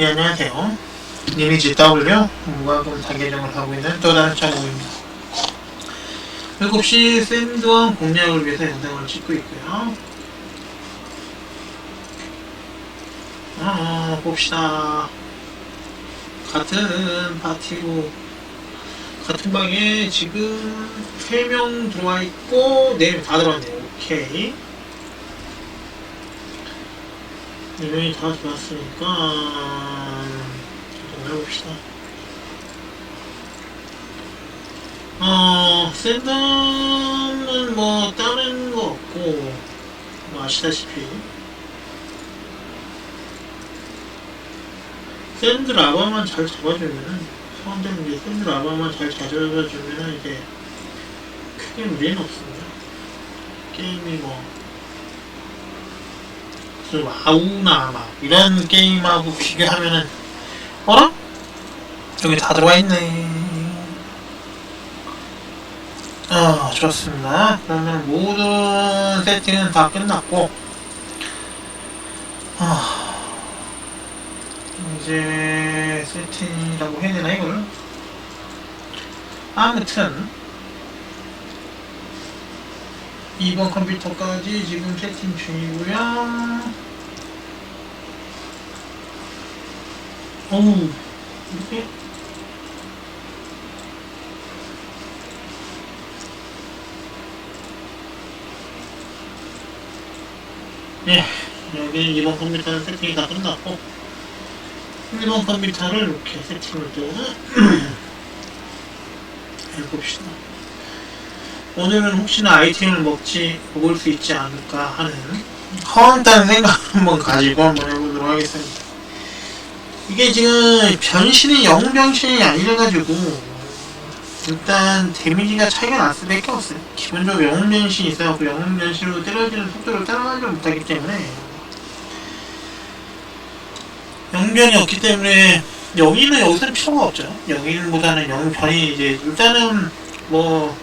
네, 안녕하세요. 리니지 W 무과금 단계정을 하고 있는 또 다른 창구입니다. 7시 샌드원 공략을 위해서 영상을 찍고 있고요. 어, 봅시다. 같은 파티고 같은 방에 지금 3명 들어와 있고 4명 다 들어왔네요. 오케이. 4명이 다 들어왔으니까 좀 해봅시다. 어, 샌덤은 뭐 다른 거 없고 뭐 아시다시피 샌드 라바만 잘 잡아주면은 성장 이제 샌드 라바만 잘 잡아주면은 이제 크게 무리는 없습니다. 게임이 뭐 무슨 와우나 막 이런 게임하고 비교하면은 어라? 여기 다 들어와 있네. 아 좋습니다. 그러면 모든 세팅은 다 끝났고 아. 이제 세팅이라고 해야 되나 이걸? 아무튼 이번 컴퓨터까지 지금 세팅 중이고요. 어우 이게 예 여기 이번 컴퓨터는 세팅이 다 끝났고 일본 컴퓨터를 이렇게 세팅을 또 해봅시다. 오늘은 혹시나 아이템을 먹지 먹을 수 있지 않을까 하는 허언딴 생각 한번 가지고 한번 해보도록 하겠습니다. 이게 지금 변신이 영변신이 아니라가지고 일단 데미지가 차이가 날 수밖에 없어요. 기본적으로 영변신이 있어갖고 영변신으로 때려지는 속도를 따라가지 못하기 때문에 영변이 없기 때문에 영인은 여기서는 필요가 없죠. 영인보다는 영변이 이제 일단은 뭐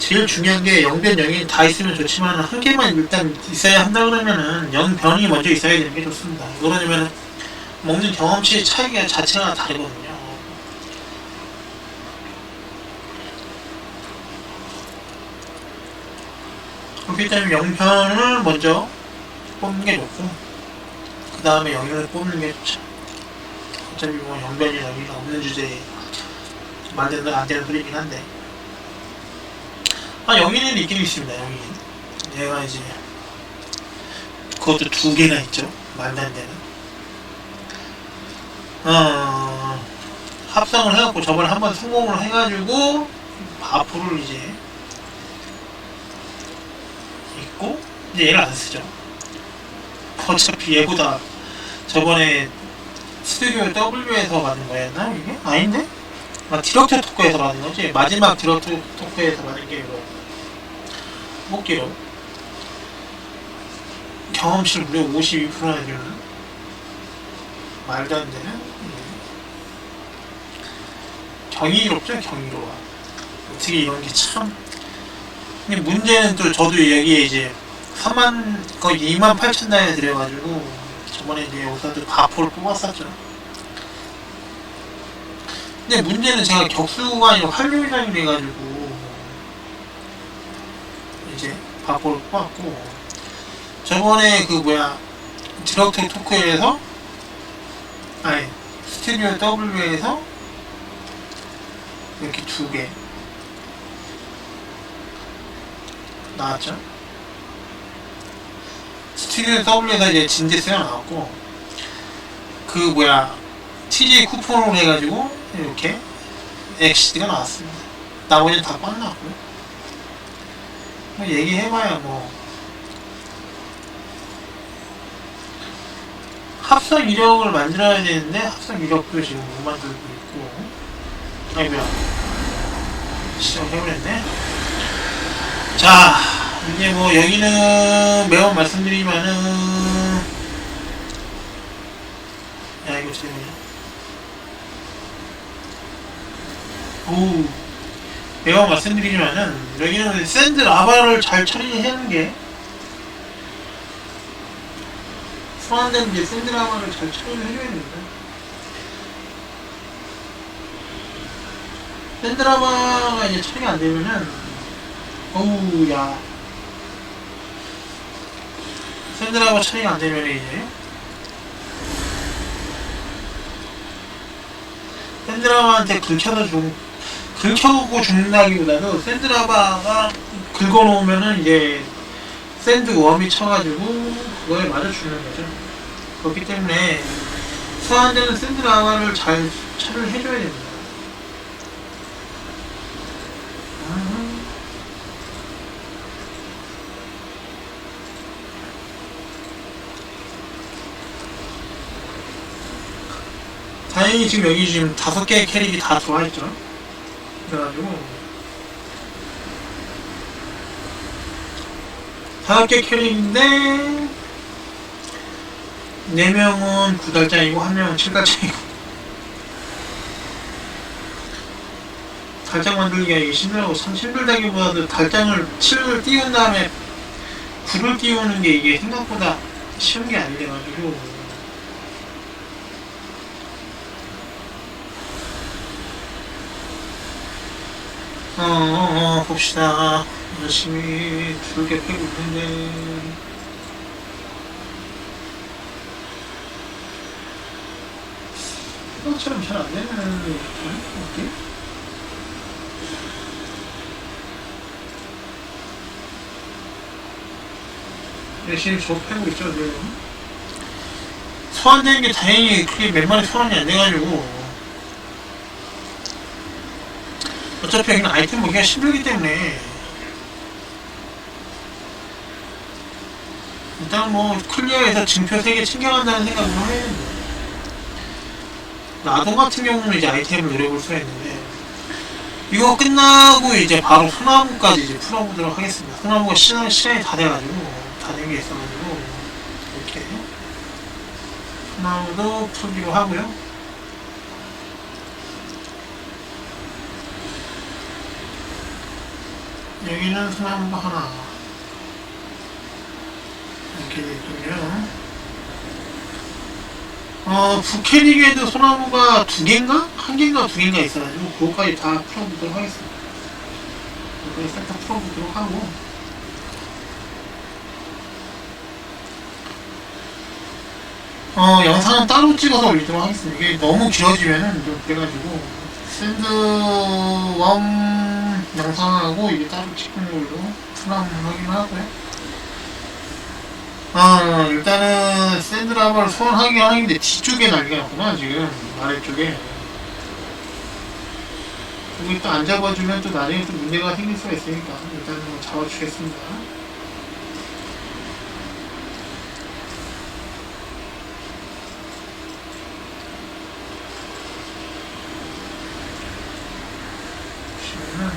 제일 중요한 게 영변 영인 다 있으면 좋지만 한 개만 일단 있어야 한다 그러면은 영변이 먼저 있어야 되는 게 좋습니다. 그러냐면 먹는 경험치 차이가 자체가 다르거든요. 그렇기 때문에 영변을 먼저 뽑는 게 좋고 그 다음에 영역을 뽑는 게 좋죠. 어차피 뭐 영변이 여기가 없는 주제에 만드는 안 되는 소리긴 한데. 아, 영인은 있긴 있습니다, 영인. 얘가 이제, 그것도 두 개나 있죠. 말도 안 되는. 어, 합성을 해갖고 저번에 한 번 성공을 해가지고, 바프를 이제, 있고, 이제 얘를 안 쓰죠. 어차피 얘보다 저번에 스튜디오 W에서 받은 거였나 이게? 아닌데? 아 디럭트 토크에서 받은 거지? 마지막 디럭트 토크에서 받은 게 이거 뽑기로 경험치를 무려 52%나 주는 말도 안 되는 음. 경이롭죠 경이로워 어떻게 이런 게참 근데 문제는 또 저도 여기에 이제 3만 거의 2만 8천 단에 들여가지고 저번에 이제 여기서도 바포를 뽑았었죠. 근데 문제는 제가 격수가 아니라 활류장이 돼가지고 이제 바포를 뽑았고 저번에 그 뭐야 디럭트 토크에서 아니 스튜디오 W에서 이렇게 두 개 나왔죠. 스튜디오 W에서 이제 진데스가 나왔고 그 뭐야 TJ 쿠폰으로 해가지고 이렇게 엑시드가 나왔습니다. 나머지는 다 꽝 나왔고요. 뭐 얘기해봐야 뭐. 합성 이력을 만들어야 되는데 합성 이력도 지금 못 만들고 있고. 아이고야 시작해버렸네. 자 이제 뭐 여기는 매번 말씀드리지만은 야 이거 재밌네 오 매번 말씀드리지만은 여기는 샌드 라바를 잘 처리하는 게 소환된 이제 샌드라마를 잘 처리를 해줘야 됩니다. 샌드라마가 이제 처리가 안 되면은, 어우, 야. 샌드라마 처리가 안 되면 이제, 샌드라마한테 긁혀서 죽, 긁혀고 죽는다기보다도 샌드라바가 긁어놓으면은 이제 샌드 웜이 쳐가지고 그거에 맞아 죽는 거죠. 그렇기 때문에 소환되는 샌드라바를 잘 처리를 해줘야 됩니다. 아. 다행히 지금 여기 지금 다섯 개의 캐릭이 다 들어와 있죠. 그래가지고 다섯 개 캐릭인데 네 명은 구달장이고 한 명은 칠달장이고. 달장 만들기가 이게 힘들고 참 힘들다기보다도 달장을 칠을 띄운 다음에 불을 띄우는 게 이게 생각보다 쉬운 게 아니래가지고 어, 어, 어, 봅시다. 열심히 두개 패고 있는데. 이것처럼 잘 안 되는 게 어떻게? 열심히 저 패고 있죠, 지금. 소환되는 게 다행히 그게 몇 마리 소환이 안 돼가지고. 어차피 여기는 아이템 보기가 힘들기 때문에 일단 뭐 클리어해서 증표 3개 챙겨간다는 생각으로 됩니다. 나동 같은 경우는 이제 아이템을 노려볼 수가 있는데 이거 끝나고 이제 바로 소나무까지 이제 풀어보도록 하겠습니다. 소나무가 시간, 시간이 다 돼가지고 다 된 게 있어가지고 이렇게 소나무도 풀기로 하고요. 여기는 소나무 하나 이렇게 되군요. 어, 부캐릭에도 소나무가 두 개인가? 한 개인가 두 개인가 있어가지고 그거까지 다 풀어보도록 하겠습니다. 싹다 풀어보도록 하고 어, 영상은 따로 찍어서 올리도록 하겠습니다. 이게 너무 길어지면은 좀 그래가지고 샌드웜 영상하고 이게 따로 찍는 걸로 풀함 확인하고요. 아, 일단은 샌드라바를 소환하긴 하는데 뒤쪽에 났구나, 지금. 아래쪽에. 여기 또 안 잡아주면 또 나중에 또 문제가 생길 수가 있으니까 일단은 뭐 잡아주겠습니다. 보시면은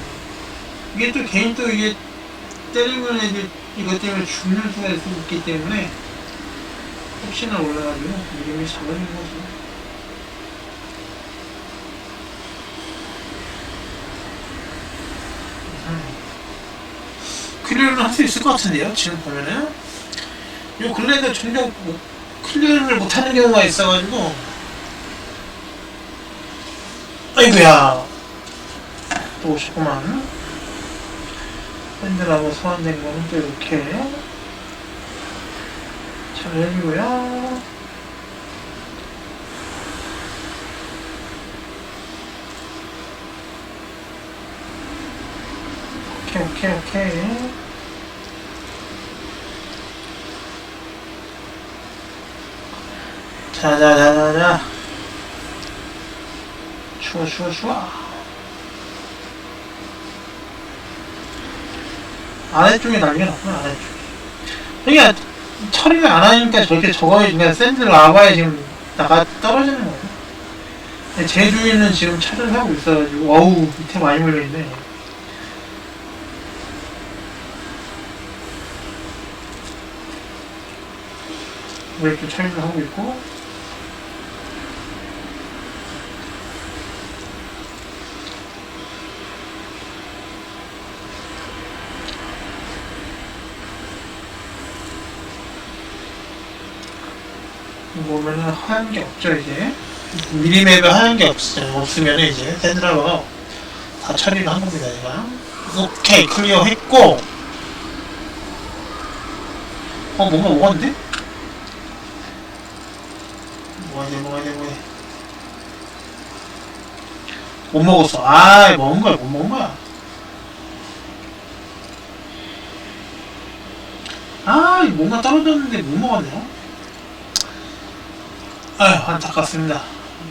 이게 또 개인 또 이게 때리면 애들 이것 때문에 죽는 수가 있기 때문에 혹시나 올라가지고 이름이 잡아주는 거죠. 클리어는 할 수 있을 것 같은데요, 지금 보면은. 요 근래에도 종종 뭐 클리어를 못하는 경우가 있어가지고. 아이고야. 또 오셨구만. 밴드라고 소환된 거는 또 이렇게 잘 해주고요. 오케이, 오케이, 오케이. 자자자자자. 추워, 추워, 추워. 아래쪽에 났구나 아래쪽. 그러니까 처리를 안 하니까 저렇게 저거에 그냥 샌드 라바에 지금 나가 떨어지는 거예요. 근데 제 주위는 지금 차를 하고 있어가지고 어우 밑에 많이 몰려있네. 이렇게 처리를 하고 있고 보면은 하얀 게 없죠 이제. 미리맵에 하얀 게 없어요 없으면 이제 샌드라가 다 처리를 한 겁니다 제가. 오케이 클리어 했고. 어 뭔가 오건데? 뭐야 돼 뭐야 돼 뭐야 돼. 못 먹었어. 아이 먹은 거야 못 먹은 거야. 아 뭔가 떨어졌는데 못 먹었네요 아휴 안타깝습니다.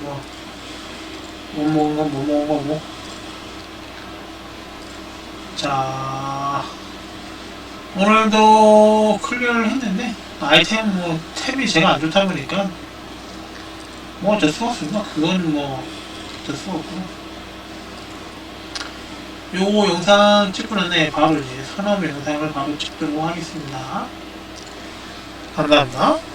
뭐, 못 먹은 건 못 먹은 거고. 자 오늘도 클리어를 했는데 아이템 뭐 탭이 제가 안 좋다 보니까 뭐 어쩔 수가 없습니다. 그건 뭐 어쩔 수가 없고. 요 영상 찍고 나네 바로 이제 선업 영상을 바로 찍도록 하겠습니다. 감사합니다